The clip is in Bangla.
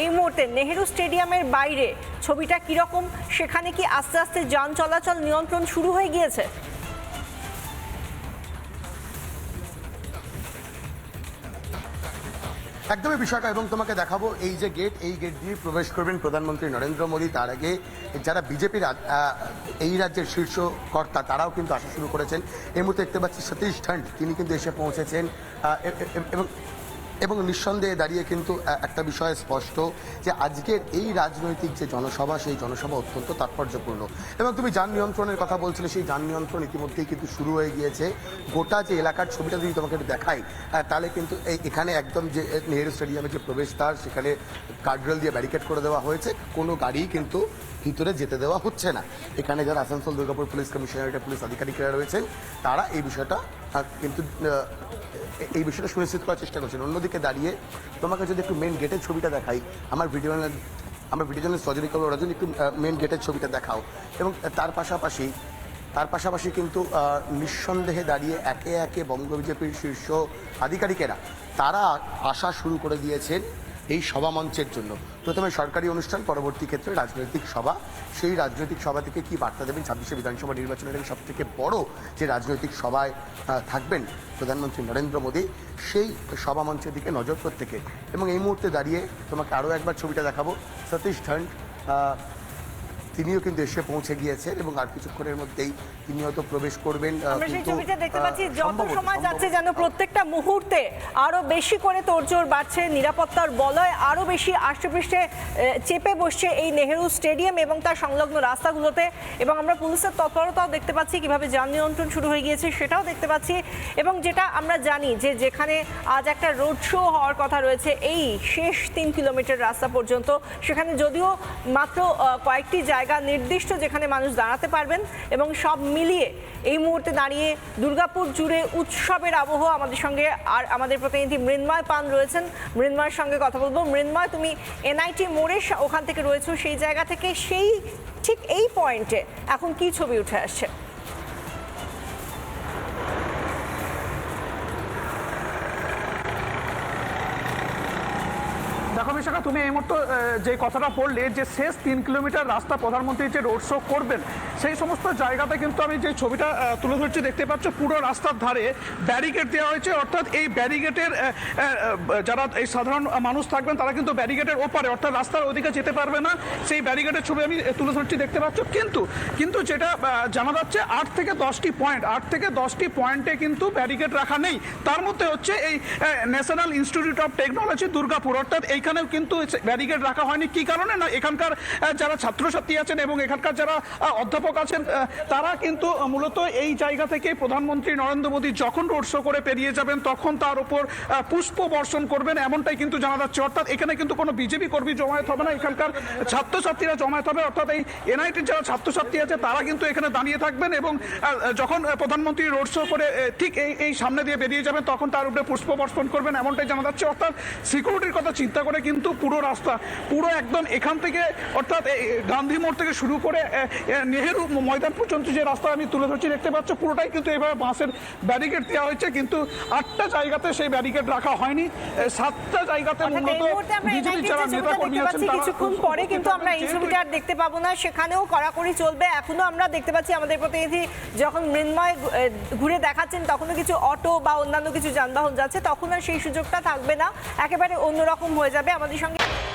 এই মুহূর্তে নেহেরু স্টেডিয়ামের বাইরে। ছবিটা কীরকম, সেখানে কি আস্তে আস্তে যান চলাচল নিয়ন্ত্রণ শুরু হয়ে গিয়েছে? একদমই বিষয়টা এবং তোমাকে দেখাবো, এই যে গেট এই গেট দিয়ে প্রবেশ করবেন প্রধানমন্ত্রী নরেন্দ্র মোদী। তার আগে যারা বিজেপির এই রাজ্যের শীর্ষ কর্তা, তারাও কিন্তু আসা শুরু করেছেন। এই মুহূর্তে দেখতে পাচ্ছি সতীশ ঠান্ড তিনি কিন্তু এসে পৌঁছেছেন। এবং এবং নিঃসন্দেহে দাঁড়িয়ে কিন্তু একটা বিষয় স্পষ্ট যে আজকের এই রাজনৈতিক যে জনসভা, সেই জনসভা অত্যন্ত তাৎপর্যপূর্ণ। এবং তুমি যান নিয়ন্ত্রণের কথা বলছিলে, সেই যান নিয়ন্ত্রণ ইতিমধ্যেই কিন্তু শুরু হয়ে গিয়েছে। গোটা যে এলাকার ছবিটা যদি তোমাকে দেখাই তাহলে কিন্তু এই এখানে একদম যে নেহেরু স্টেডিয়ামের যে প্রবেশদ্বার সেখানে গার্ডরেল দিয়ে ব্যারিকেড করে দেওয়া হয়েছে। কোনো গাড়ি কিন্তু ভিতরে যেতে দেওয়া হচ্ছে না। এখানে যারা আসানসোল দুর্গাপুর পুলিশ কমিশনারেটের পুলিশ আধিকারিকরা রয়েছেন, তারা এই বিষয়টা কিন্তু এই বিষয়টা সুনিশ্চিত করার চেষ্টা করছেন অন্যদিকে দাঁড়িয়ে তোমাকে যদি একটু মেন গেটের ছবিটা দেখাই, আমার ভিডিও আমার ভিডিও জার্নালিস্ট রজনী কবর রজনী একটু মেন গেটের ছবিটা দেখাও। এবং তার পাশাপাশি তার পাশাপাশি কিন্তু নিঃসন্দেহে দাঁড়িয়ে একে একে বঙ্গ বিজেপির শীর্ষ আধিকারিকেরা, তারা আসা শুরু করে দিয়েছেন এই সভা মঞ্চের জন্য। প্রথমে সরকারি অনুষ্ঠান, পরবর্তী ক্ষেত্রে রাজনৈতিক সভা। সেই রাজনৈতিক সভা থেকে কি বার্তা দেবেন? ছাব্বিশে বিধানসভা নির্বাচনের সব থেকে বড় যে রাজনৈতিক সভায় থাকবেন প্রধানমন্ত্রী নরেন্দ্র মোদী, সেই সভা মঞ্চের দিকে নজর প্রত্যেকে এবং এই মুহূর্তে দাঁড়িয়ে তোমাকে আরও একবার ছবিটা দেখাবো। সতীশ ধন্ড তিনিও কিন্তু এসে পৌঁছে গিয়েছেন এবং আর কিছুক্ষণের মধ্যেই তিনি হয়তো প্রবেশ করবেন আমরা সেই ছবিটা দেখতে পাচ্ছি যত সময় যাচ্ছে যেন প্রত্যেকটা মুহূর্তে আরও বেশি করে তোড়জোড় বাড়ছে নিরাপত্তার বলয় আরও বেশি আষ্টেপৃষ্ঠে আহ, চেপে বসছে এই নেহেরু স্টেডিয়াম এবং তার সংলগ্ন রাস্তাগুলোতে। এবং আমরা পুলিশের তৎপরতাও দেখতে পাচ্ছি কীভাবে যান নিয়ন্ত্রণ শুরু হয়ে গিয়েছে সেটাও দেখতে পাচ্ছি। এবং যেটা আমরা জানি যে যেখানে আজ একটা রোড শো হওয়ার কথা রয়েছে এই শেষ তিন কিলোমিটার রাস্তা পর্যন্ত। সেখানে যদিও মাত্র কয়েকটি জায়গা নির্দিষ্ট যেখানে মানুষ দাঁড়াতে পারবেন এবং সব মিলিয়ে এই মুহূর্তে দাঁড়িয়ে দুর্গাপুর জুড়ে উৎসবের আবহ আমাদের সঙ্গে আর আমাদের প্রতিনিধি মৃন্ময় পান রয়েছেন। মৃন্ময়ের সঙ্গে কথা বলব। মৃন্ময়, তুমি এনআইটি মোড়ে ওখান থেকে রয়েছো, সেই জায়গা থেকে সেই ঠিক এই পয়েন্টে এখন কি ছবি উঠে আসছে? দেখো বিশাখা, তুমি এই মুহূর্তে যে কথাটা বললে যে শেষ তিন কিলোমিটার রাস্তা প্রধানমন্ত্রী যে রোড শো করবেন সেই সমস্ত জায়গাতে কিন্তু আমি যে ছবিটা তুলে ধরছি দেখতে পাচ্ছ পুরো রাস্তার ধারে ব্যারিকেড দেওয়া হয়েছে। অর্থাৎ এই ব্যারিকেডের যারা এই সাধারণ মানুষ থাকবেন তারা কিন্তু ব্যারিকেডের ওপারে অর্থাৎ রাস্তার ওদিকে যেতে পারবে না। সেই ব্যারিকেডের ছবি আমি তুলে ধরছি দেখতে পাচ্ছ। কিন্তু কিন্তু যেটা জানা যাচ্ছে আট থেকে দশটি পয়েন্ট আট থেকে দশটি পয়েন্টে কিন্তু ব্যারিকেড রাখা নেই। তার মধ্যে হচ্ছে এই national institute of technology Durgapur. অর্থাৎ এইখানেও কিন্তু ব্যারিকেড রাখা হয়নি। কি কারণে? না এখানকার যারা ছাত্রছাত্রী আছেন এবং এখানকার যারা আহ, অধ্যাপক আছেন তারা কিন্তু মূলত এই জায়গা থেকে প্রধানমন্ত্রী নরেন্দ্র মোদী যখন রোড শো করে পেরিয়ে যাবেন, তখন তার উপর পুষ্প বর্ষণ করবেন এমনটাই কিন্তু জানা যাচ্ছে। অর্থাৎ এখানে কিন্তু কোনো বিজেপি কর্মী জমায়েত হবে না, এখানকার ছাত্রছাত্রীরা জমায়েত হবে। অর্থাৎ এই এনআইটির যারা ছাত্রছাত্রী আছে, তারা কিন্তু এখানে দাঁড়িয়ে থাকবেন এবং যখন প্রধানমন্ত্রী রোড শো করে ঠিক এই এই সামনে দিয়ে বেরিয়ে যাবেন, তখন তার উপরে পুষ্প বর্ষণ করবেন এমনটাই জানা যাচ্ছে। অর্থাৎ সিকিউরিটির কথা চিন্তা করে কিন্তু পুরো রাস্তা, পুরো একদম এখান থেকে, অর্থাৎ গান্ধী মোড় থেকে শুরু করে নেহেরু ময়দান পর্যন্ত যে রাস্তা আমি তুলে ধরছি দেখতে পাচ্ছ পুরোটাই কিন্তু এইভাবে বাঁশের ব্যারিকেড দেওয়া হয়েছে কিন্তু আটটা জায়গাতে সেই ব্যারিকেড রাখা হয়নি। সাতটা জায়গাতে মূলত বিজেপি যারা নেতা কর্মী আছেন কিছুক্ষণ পরে কিন্তু আমরা এই ছবিটা আর দেখতে পাবো না সেখানেও কড়াকড়ি চলবে। এখনও আমরা দেখতে পাচ্ছি আমাদের প্রতিনিধি যখন মৃন্ময় ঘুরে দেখাচ্ছেন তখনও কিছু অটো বা অন্যান্য কিছু যানবাহন যাচ্ছে তখন আর সেই সুযোগটা থাকবে না। একেবারে অন্যরকম হয়ে যাবে আমাদের সঙ্গে।